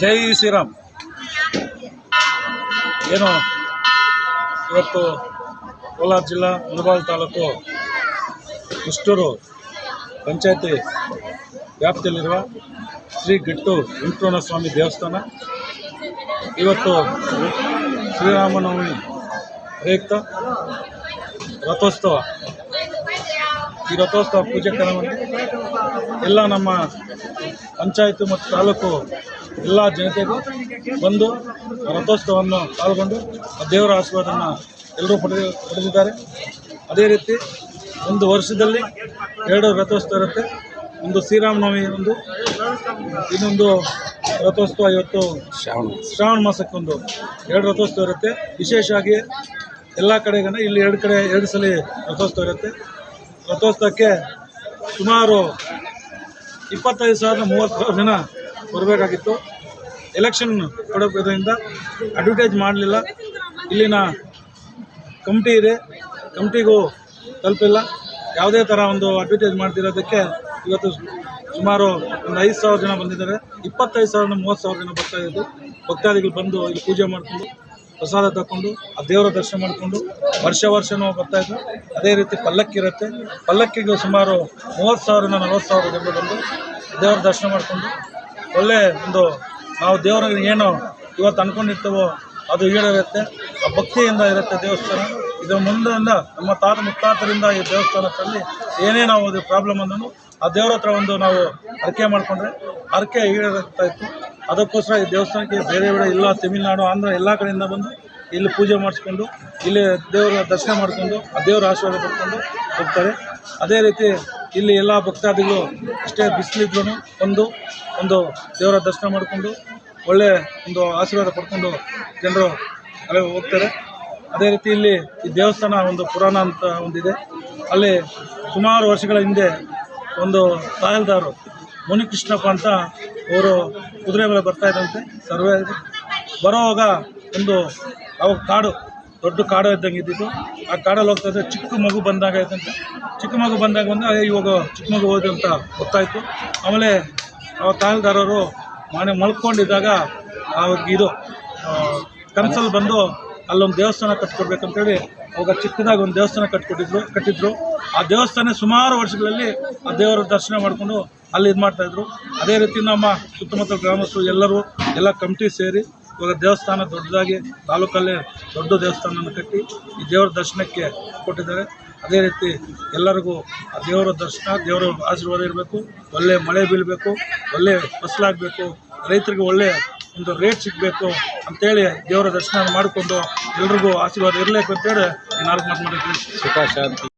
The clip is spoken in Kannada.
ಜೈ ಶ್ರೀರಾಮ್. ಏನು, ಇವತ್ತು ಕೋಲಾರ ಜಿಲ್ಲಾ ಮುಳಬಾಲ್ ತಾಲೂಕು ಕುಷ್ಟೂರು ಪಂಚಾಯತಿ ವ್ಯಾಪ್ತಿಯಲ್ಲಿರುವ ಶ್ರೀ ಗಿಟ್ಟು ವೆಂಕಟರಮಣ ಸ್ವಾಮಿ ದೇವಸ್ಥಾನ. ಇವತ್ತು ಶ್ರೀರಾಮನವಮಿ ಪ್ರಯುಕ್ತ ರಥೋತ್ಸವ. ಈ ರಥೋತ್ಸವ ಪೂಜೆ ಕ್ರಮವನ್ನು ಎಲ್ಲ ನಮ್ಮ ಪಂಚಾಯತ್ ಮತ್ತು ತಾಲೂಕು ಎಲ್ಲ ಜನತೆಗೂ ಬಂದು ರಥೋತ್ಸವವನ್ನು ಪಾಲ್ಗೊಂಡು ಆ ದೇವರ ಆಶೀರ್ವಾದವನ್ನು ಎಲ್ಲರೂ ಪಡೆದು ಪಡೆದಿದ್ದಾರೆ. ಅದೇ ರೀತಿ ಒಂದು ವರ್ಷದಲ್ಲಿ ಎರಡು ರಥೋತ್ಸವ ಇರುತ್ತೆ. ಒಂದು ಶ್ರೀರಾಮನವಮಿ ಒಂದು ಇನ್ನೊಂದು ರಥೋತ್ಸವ ಇವತ್ತು ಶ್ರಾವಣ ಶ್ರಾವಣ ಮಾಸಕ್ಕೊಂದು. ಎರಡು ರಥೋತ್ಸವ ಇರುತ್ತೆ. ವಿಶೇಷವಾಗಿ ಎಲ್ಲ ಕಡೆಗನ ಇಲ್ಲಿ ಎರಡು ಕಡೆ ಎರಡು ಸಲ ರಥೋತ್ಸವ ಇರುತ್ತೆ. ರಥೋತ್ಸವಕ್ಕೆ ಸುಮಾರು ಇಪ್ಪತ್ತೈದು ಸಾವಿರದ ಮೂವತ್ತು ಸಾವಿರ ಜನ ಬರಬೇಕಾಗಿತ್ತು. ಎಲೆಕ್ಷನ್ ಕೊಡೋದ್ರಿಂದ ಅಡ್ವರ್ಟೈಸ್ ಮಾಡಲಿಲ್ಲ. ಇಲ್ಲಿನ ಕಮಿಟಿ ಇದೆ. ಕಮಿಟಿಗೂ ತಲುಪಿಲ್ಲ. ಯಾವುದೇ ಥರ ಒಂದು ಅಡ್ವರ್ಟೈಸ್ ಮಾಡ್ತಿರೋದಕ್ಕೆ ಇವತ್ತು ಸುಮಾರು ಒಂದು ಐದು ಸಾವಿರ ಜನ ಬಂದಿದ್ದಾರೆ. ಇಪ್ಪತ್ತೈದು ಸಾವಿರದ ಮೂವತ್ತು ಸಾವಿರ ಜನ ಬರ್ತಾ ಇದ್ದು ಭಕ್ತಾದಿಗಳು ಬಂದು ಇಲ್ಲಿ ಪೂಜೆ ಮಾಡಿಕೊಂಡು, ಪ್ರಸಾದ ತಗೊಂಡು ಆ ದೇವರ ದರ್ಶನ ಮಾಡಿಕೊಂಡು ವರ್ಷ ವರ್ಷನೂ ಬರ್ತಾ ಇದ್ರು. ಅದೇ ರೀತಿ ಪಲ್ಲಕ್ಕಿ ಇರುತ್ತೆ. ಪಲ್ಲಕ್ಕಿಗೂ ಸುಮಾರು ಮೂವತ್ತು ಸಾವಿರದಿಂದ ನಲವತ್ತು ಸಾವಿರ ಜನರು ಬಂದು ದೇವರ ದರ್ಶನ ಮಾಡಿಕೊಂಡು ಒಳ್ಳೆ ಒಂದು ನಾವು ದೇವರಿಗೆ ಏನು ಇವತ್ತು ಅನ್ಕೊಂಡಿರ್ತೇವೋ ಅದು ಈಡೇರುತ್ತೆ. ಆ ಭಕ್ತಿಯಿಂದ ಇರುತ್ತೆ ದೇವಸ್ಥಾನ. ಇದು ಮುಂದೆಯಿಂದ ನಮ್ಮ ತಾತ ಮುತ್ತಾತರಿಂದ ಈ ದೇವಸ್ಥಾನದಲ್ಲಿ ಏನೇ ನಾವು ಅದು ಪ್ರಾಬ್ಲಮ್ ಅಂದನು ಆ ದೇವರ ಹತ್ರ ಒಂದು ನಾವು ಹರಕೆ ಮಾಡಿಕೊಂಡ್ರೆ ಹರಕೆ ಈಡೇರುತ್ತಾ ಇತ್ತು. ಅದಕ್ಕೋಸ್ಕರ ಈ ದೇವಸ್ಥಾನಕ್ಕೆ ಬೇರೆ ಬೇರೆ ಎಲ್ಲ ತಮಿಳುನಾಡು, ಆಂಧ್ರ ಎಲ್ಲ ಕಡೆಯಿಂದ ಬಂದು ಇಲ್ಲಿ ಪೂಜೆ ಮಾಡಿಸ್ಕೊಂಡು, ಇಲ್ಲಿ ದೇವರ ದರ್ಶನ ಮಾಡಿಕೊಂಡು, ಆ ದೇವರ ಆಶೀರ್ವಾದ ಪಡ್ಕೊಂಡು ಹೋಗ್ತಾರೆ. ಅದೇ ರೀತಿ ಇಲ್ಲಿ ಎಲ್ಲ ಭಕ್ತಾದಿಗಳು ಅಷ್ಟೇ ಬಿಸಿಲಿದ್ರು ಬಂದು ಒಂದು ದೇವರ ದರ್ಶನ ಮಾಡಿಕೊಂಡು ಒಳ್ಳೆ ಒಂದು ಆಶೀರ್ವಾದ ಪಡ್ಕೊಂಡು ಜನರು ಅಲ್ಲೇ ಹೋಗ್ತಾರೆ. ಅದೇ ರೀತಿ ಇಲ್ಲಿ ಈ ದೇವಸ್ಥಾನ ಒಂದು ಪುರಾಣ ಅಂತ ಒಂದಿದೆ. ಅಲ್ಲಿ ಸುಮಾರು ವರ್ಷಗಳ ಹಿಂದೆ ಒಂದು ತಾಯಲ್ದಾರು ಮುನಿಕೃಷ್ಣಪ್ಪ ಅಂತ ಅವರು ಕುದುರೆ ಮೇಲೆ ಬರ್ತಾ ಇದ್ದಂತೆ ಸರ್ವೇ ಬರೋವಾಗ ಒಂದು ಅವಾಗ ಕಾಡು ದೊಡ್ಡ ಕಾಡು ಇದ್ದಂಗೆ ಇದ್ದಿತ್ತು ಆ ಕಾಡಲ್ಲಿ ಹೋಗ್ತಾ ಚಿಕ್ಕ ಮಗು ಬಂದಾಗ ಆಯ್ತಂತೆ ಚಿಕ್ಕ ಮಗು ಬಂದಾಗ ಬಂದ ಇವಾಗ ಚಿಕ್ಕ ಮಗು ಹೋದೆ ಅಂತ ಗೊತ್ತಾಯಿತು. ಆಮೇಲೆ ಆ ತಾಯಿಲ್ದಾರರು ಮನೆ ಮಲ್ಕೊಂಡಿದ್ದಾಗ ಅವ್ರಿಗೆ ಇದು ಕನಸಲ್ಲಿ ಬಂದು ಅಲ್ಲೊಂದು ದೇವಸ್ಥಾನ ಕಟ್ಕೊಡ್ಬೇಕಂತೇಳಿ ಅವಾಗ ಚಿಕ್ಕದಾಗಿ ಒಂದು ದೇವಸ್ಥಾನ ಕಟ್ಕೊಟ್ಟಿದ್ರು, ಕಟ್ಟಿದ್ರು. ಆ ದೇವಸ್ಥಾನ ಸುಮಾರು ವರ್ಷಗಳಲ್ಲಿ ಆ ದೇವರ ದರ್ಶನ ಮಾಡಿಕೊಂಡು ಅಲ್ಲಿ ಇದು ಮಾಡ್ತಾಯಿದ್ರು ಅದೇ ರೀತಿ ನಮ್ಮ ಸುತ್ತಮುತ್ತ ಗ್ರಾಮಸ್ಥರು ಎಲ್ಲರೂ, ಎಲ್ಲ ಕಮಿಟಿ ಸೇರಿ ಇವಾಗ ದೇವಸ್ಥಾನ ದೊಡ್ಡದಾಗಿ ತಾಲೂಕಲ್ಲೇ ದೊಡ್ಡ ದೇವಸ್ಥಾನವನ್ನು ಕಟ್ಟಿ ಈ ದೇವರ ದರ್ಶನಕ್ಕೆ ಕೊಟ್ಟಿದ್ದಾರೆ. ಅದೇ ರೀತಿ ಎಲ್ಲರಿಗೂ ಆ ದೇವರ ದರ್ಶನ, ದೇವರ ಆಶೀರ್ವಾದ ಇರಬೇಕು. ಒಳ್ಳೆ ಮಳೆ ಬೀಳಬೇಕು, ಒಳ್ಳೆ ಫಸಲಾಗಬೇಕು, ರೈತರಿಗೆ ಒಳ್ಳೆ ಒಂದು ರೇಟ್ ಸಿಗಬೇಕು ಅಂತೇಳಿ ದೇವರ ದರ್ಶನ ಮಾಡಿಕೊಂಡು ಎಲ್ರಿಗೂ ಆಶೀರ್ವಾದ ಇರಲೇಬೇಕು ಅಂತೇಳಿ ನಾಲ್ಕು ಮಾತು ಮಾಡಿ ಸುಖ